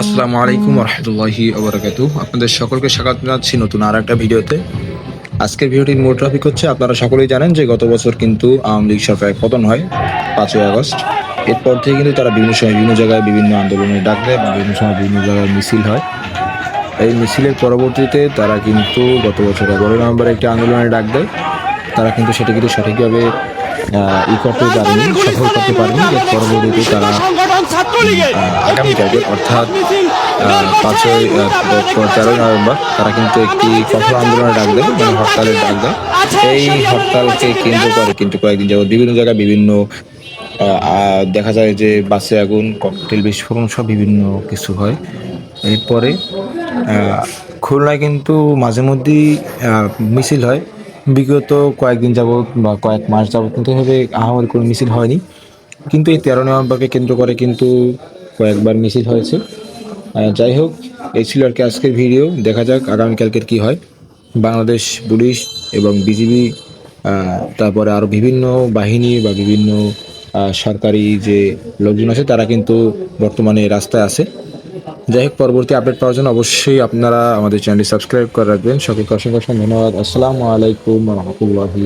আসসালামু আলাইকুম রহমতুল্লাহি ওবরাকাত আপনাদের সকলকে স্বাগত জানাচ্ছি নতুন আর একটা ভিডিওতে। আজকের ভিডিওটির মূল টপিক হচ্ছে, আপনারা সকলেই জানেন যে গত বছর কিন্তু আওয়ামী লীগ সরকারের পতন হয়, পাঁচই আগস্ট। এরপর থেকে কিন্তু তারা বিভিন্ন সময় বিভিন্ন জায়গায় বিভিন্ন আন্দোলনের ডাক দেয় বা বিভিন্ন সময় বিভিন্ন জায়গায় মিছিল হয়। এই মিছিলের পরবর্তীতে তারা কিন্তু গত বছর এগারোই নভেম্বরে একটি আন্দোলনের ডাক দেয়। তারা কিন্তু সেটা কিন্তু সঠিকভাবে ই করতে পারেনি সফল করতে পারেনি। এর পরবর্তীতে তারা আগামীকালকে অর্থাৎ পাঁচই তেরোই নভেম্বর তারা কিন্তু একটি কঠোর আন্দোলনের ডাক দেয় মানে হরতালের ডাক দেয় এই হরতালকে কেন্দ্র করে কিন্তু কয়েকদিন যাবত বিভিন্ন জায়গায় বিভিন্ন দেখা যায় যে বাসে আগুন ককটেল বিস্ফোরণ সব বিভিন্ন কিছু হয়। এরপরে খুলনায় কিন্তু মাঝে মধ্যেই মিছিল হয়। বিগত কয়েকদিন যাবত বা কয়েক মাস যাবত কিন্তু এভাবে আহামরি কোনো মিছিল হয়নি। কিন্তু এই তেরো নভেম্বরকে কেন্দ্র করে কিন্তু কয়েকবার মিছিল হয়েছে। যাই হোক, এই ছিল আর কি আজকের ভিডিও। দেখা যাক আগামীকালকের কি হয়। বাংলাদেশ পুলিশ এবং বিজিবি তারপরে আরও বিভিন্ন বাহিনী বা বিভিন্ন সরকারি যে লোকজন আছে, তারা কিন্তু বর্তমানে রাস্তায় আছে। যাই হোক, পরবর্তী আপডেট পাওয়ার জন্য অবশ্যই আপনারা আমাদের চ্যানেলটি সাবস্ক্রাইব করে রাখবেন। সকলকে অসংখ্য ধন্যবাদ। আসসালামু আলাইকুম রহমতুল্লাহি